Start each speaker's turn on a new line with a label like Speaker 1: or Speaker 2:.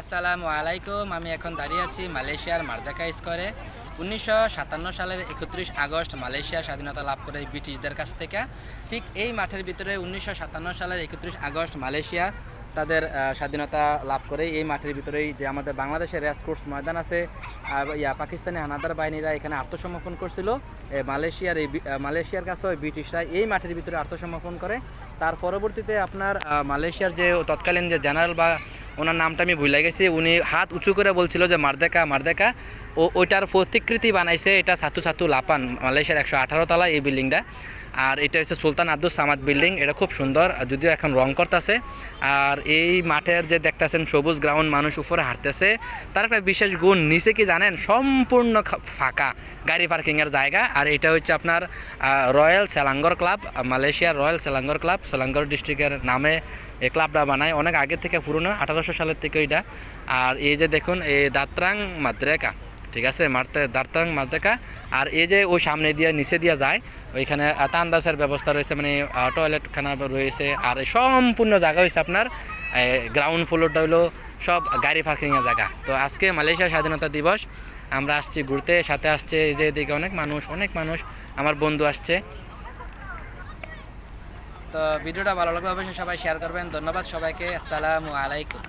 Speaker 1: আসসালামু আলাইকুম, আমি এখন দাঁড়িয়ে আছি মালয়েশিয়ার মারদাকা স্কোয়ারে। উনিশশো সাতান্ন সালের একত্রিশ আগস্ট মালয়েশিয়া স্বাধীনতা লাভ করে ব্রিটিশদের কাছ থেকে। ঠিক এই মাঠের ভিতরে উনিশশো সাতান্ন সালের একত্রিশ আগস্ট মালয়েশিয়া তাদের স্বাধীনতা লাভ করে। এই মাঠের ভিতরেই যে আমাদের বাংলাদেশের রেসকোর্স ময়দান আছে ইয়া, পাকিস্তানি হানাদার বাহিনীরা এখানে আত্মসমর্পণ করছিল। মালয়েশিয়ার এই মালয়েশিয়ার কাছে ব্রিটিশরা এই মাঠের ভিতরে আত্মসমর্পণ করে। তার পরবর্তীতে আপনার মালয়েশিয়ার যে তৎকালীন যে জেনারেল বা ওনার নামটা আমি ভুলে গেছি। উনি হাত উঁচু করে বলছিল যে, মারদেকা মারদেকা। ও ওইটার প্রতিকৃতি বানাইছে এটা ছাতু ছাতু লাপান, মালয়েশিয়ার একশো আঠারো তলা এই বিল্ডিংটা। আর এটা হচ্ছে সুলতান আব্দুল সামাদ বিল্ডিং, এটা খুব সুন্দর যদিও এখন রং করতেছে। আর এই মাঠের যে দেখতেছেন সবুজ গ্রাউন্ড, মানুষ উপরে হাঁটতেছে, তার একটা বিশেষ গুণ, নিচে কি জানেন, সম্পূর্ণ ফাঁকা, গাড়ি পার্কিংয়ের জায়গা। আর এটা হচ্ছে আপনার রয়্যাল সেলাঙ্গর ক্লাব মালয়েশিয়ার রয়্যাল সেলাঙ্গর ক্লাব সেলাঙ্গর ডিস্ট্রিক্টের নামে এই ক্লাবটা বানায়, অনেক আগে থেকে পুরনো, আঠারোশো সালের থেকে এটা আর এই যে দেখুন, এই দাত্রাং মাদ্রেকা। ঠিক আছে মারতে দার্তাং মাদ্রেকা আর এই যে ওই সামনে দিয়ে নিচে দিয়ে যায় ওইখানে আহ, তান্দাসের ব্যবস্থা রয়েছে মানে টয়লেট খানা রয়েছে আর সম্পূর্ণ জায়গা হয়েছে আপনার গ্রাউন্ড ফ্লোরটা হলো সব গাড়ি পার্কিংয়ের জায়গা। তো আজকে মালয়েশিয়া স্বাধীনতা দিবস আমরা আসছি ঘুরতে সাথে আসছে এই যে এদিকে অনেক মানুষ অনেক মানুষ আমার বন্ধু আসছে। তো ভিডিওটা ভালো লাগবে অবশ্যই সবাই শেয়ার করবেন ধন্যবাদ সবাইকে আসসালামু আলাইকুম।